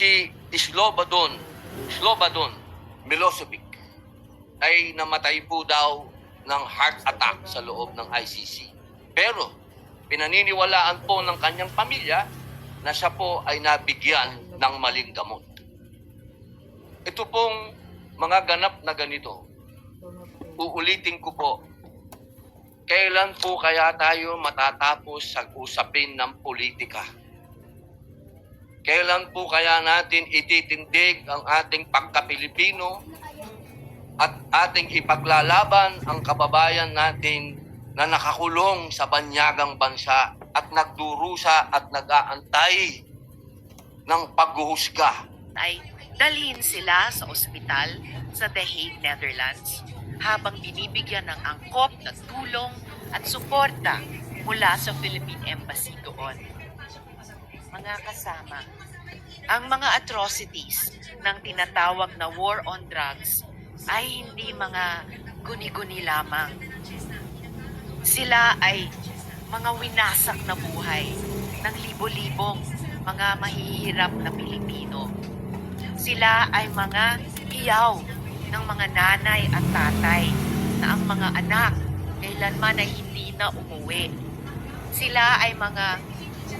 si Slobodan, Slobodan Milosevic ay namatay po daw ng heart attack sa loob ng ICC. Pero pinaniniwalaan po ng kanyang pamilya na siya po ay nabigyan ng maling gamot. Ito pong mga ganap na ganito, uulitin ko po, kailan po kaya tayo matatapos sa usapin ng politika? Kailan po kaya natin ititindig ang ating pagka-Pilipino at ating ipaglalaban ang kababayan natin na nakakulong sa banyagang bansa at nagdurusa at nag-aantay ng paghuhusga ay dalhin sila sa ospital sa The Hague, Netherlands habang binibigyan ng angkop na tulong at suporta mula sa Philippine Embassy doon. Mga kasama, ang mga atrocities ng tinatawag na war on drugs ay hindi mga guni-guni lamang. Sila ay mga winasak na buhay ng libo-libong mga mahihirap na Pilipino. Sila ay mga hiyaw ng mga nanay at tatay na ang mga anak kailanman ay hindi na umuwi. Sila ay mga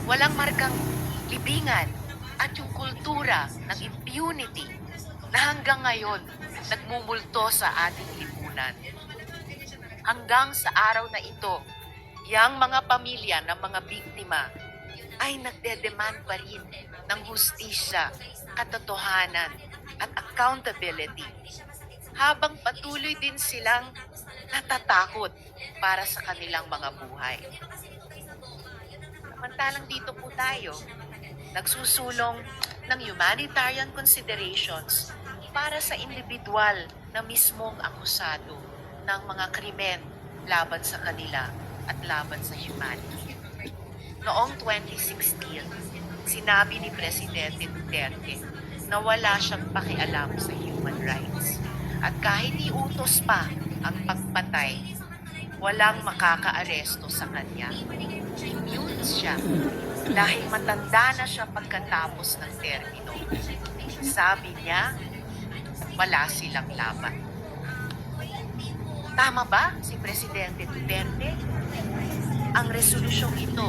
walang markang libingan at yung kultura ng impunity na hanggang ngayon nagmumulto sa ating lipunan. Hanggang sa araw na ito, yang mga pamilya ng mga biktima ay nagdedemand pa rin ng hustisya, katotohanan at accountability habang patuloy din silang natatakot para sa kanilang mga buhay. Samantalang dito po tayo, nagsusulong ng humanitarian considerations para sa individual na mismong akusado ng mga krimen laban sa kanila at laban sa humanity. Noong 2016, sinabi ni Presidente Duterte na wala siyang pakialam sa human rights. At kahit iutos pa ang pagpatay, walang makakaaresto sa kanya. Immune siya dahil matanda na siya pagkatapos ng termino. Sabi niya, wala silang laban. Tama ba si Presidente Duterte? Ang resolusyong ito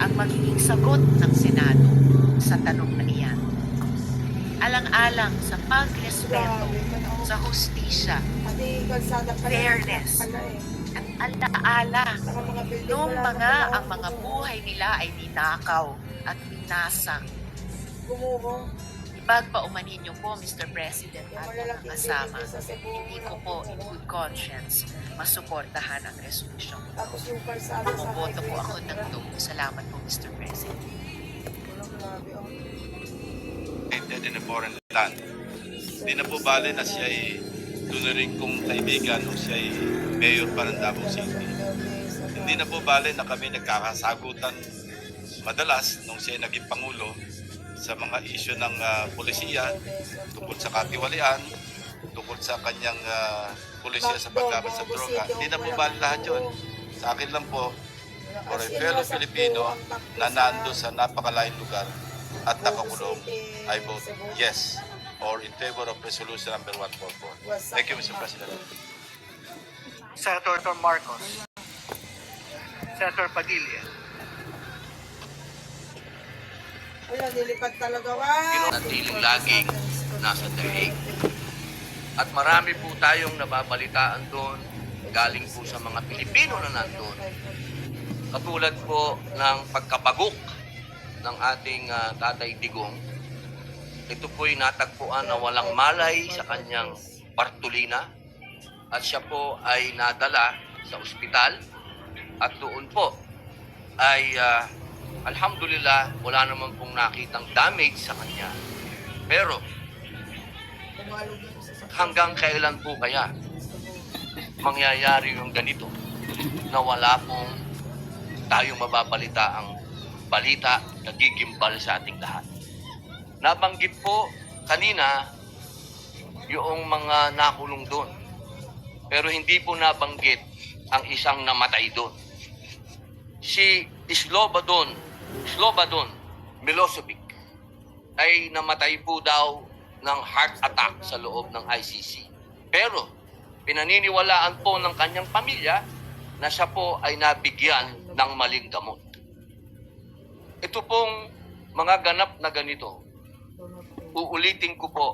ang magiging sagot ng Senado sa tanong na iyan. Alang-alang sa pagrespeto sa hustisya Pati kalsada pala. Fairness. Alaala noong mga ang mga buhay nila ay ninakaw at binasang. Gumuho. Ipagpaumanin niyo po, Mr. President at mga kasama, hindi ko po in good conscience masuportahan ang resolusyon. Bumoto po ako ng no. Salamat po, Mr. President. Oh. in a foreign land. Hindi na po bale na siya ay tunuring kong kaibigan o siya ay mayor pa ng Davao City. Hindi na po bale na kami nagkakasagutan madalas nung siya ay naging Pangulo sa mga isyu ng ah, polisiya tungkol sa katiwalian, tungkol sa kanyang uh, polisiya sa paglaban sa droga. Hindi na po bale lahat yun. Sa akin lang po, for a fellow Filipino na nando sa napakalayong lugar at nakakulong, I vote yes or in favor of resolution number 144. Thank you, Mr. President. Senator Marcos. Senator Padilla. Wala, nilipad talaga. Wow. Ginanatiling laging nasa The Hague. At marami po tayong nababalitaan doon galing po sa mga Pilipino na nandun. Katulad po ng pagkabagok ng ating ah, tatay Digong. Ito po'y natagpuan na walang malay sa kanyang partulina at siya po ay nadala sa ospital at doon po ay ah, alhamdulillah wala naman pong nakitang damage sa kanya. Pero hanggang kailan po kaya mangyayari yung ganito na wala pong tayong mababalita ang balita na gigimbal sa ating lahat. Nabanggit po kanina yung mga nakulong doon. Pero hindi po nabanggit ang isang namatay doon. Si Slobodan, Slobodan Milosevic ay namatay po daw ng heart attack sa loob ng ICC. Pero pinaniniwalaan po ng kanyang pamilya na siya po ay nabigyan ng maling gamot. Ito pong mga ganap na ganito, uulitin ko po,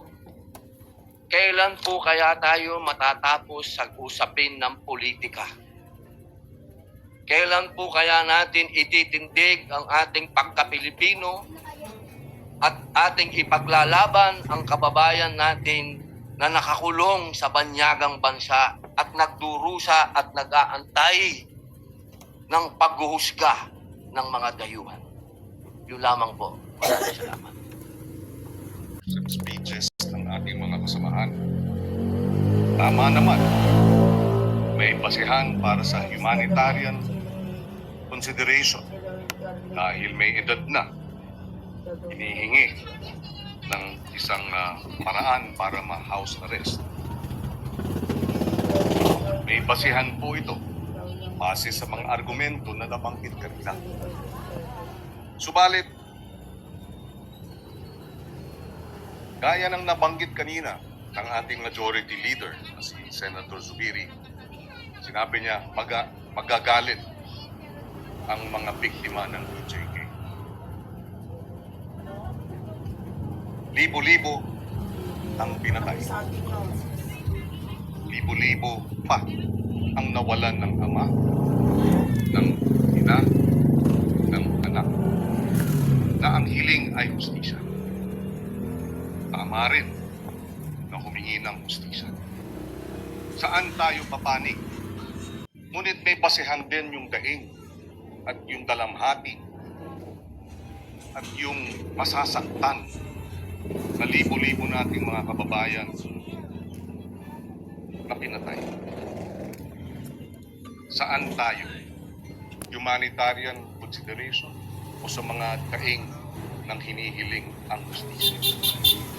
kailan po kaya tayo matatapos sa usapin ng politika? Kailan po kaya natin ititindig ang ating pagka-Pilipino at ating ipaglalaban ang kababayan natin na nakakulong sa banyagang bansa at nagdurusa at nag-aantay ng paghuhusga ng mga dayuhan. Yun lamang po. Maraming salamat. Speeches ng ating mga kasamahan. Tama naman, may basihan para sa humanitarian consideration dahil may edad na hinihingi ng isang ah, paraan para ma-house arrest. May basihan po ito base sa mga argumento na nabanggit kanina. Subalit, Gaya ng nabanggit kanina ng ating majority leader si Senator Zubiri, sinabi niya maga, magagalit ang mga biktima ng EJK. Libo-libo ang pinatay. Libo-libo pa ang nawalan ng ama, ng ina, ng anak, na ang hiling ay hustisya. Tama rin na humingi ng hustisya. Saan tayo papanig? Ngunit may basehan din yung daing at yung dalamhati at yung masasaktan na libo-libo nating mga kababayan na pinatay. Saan tayo? Humanitarian consideration o sa mga daing ng hinihiling ang justisya?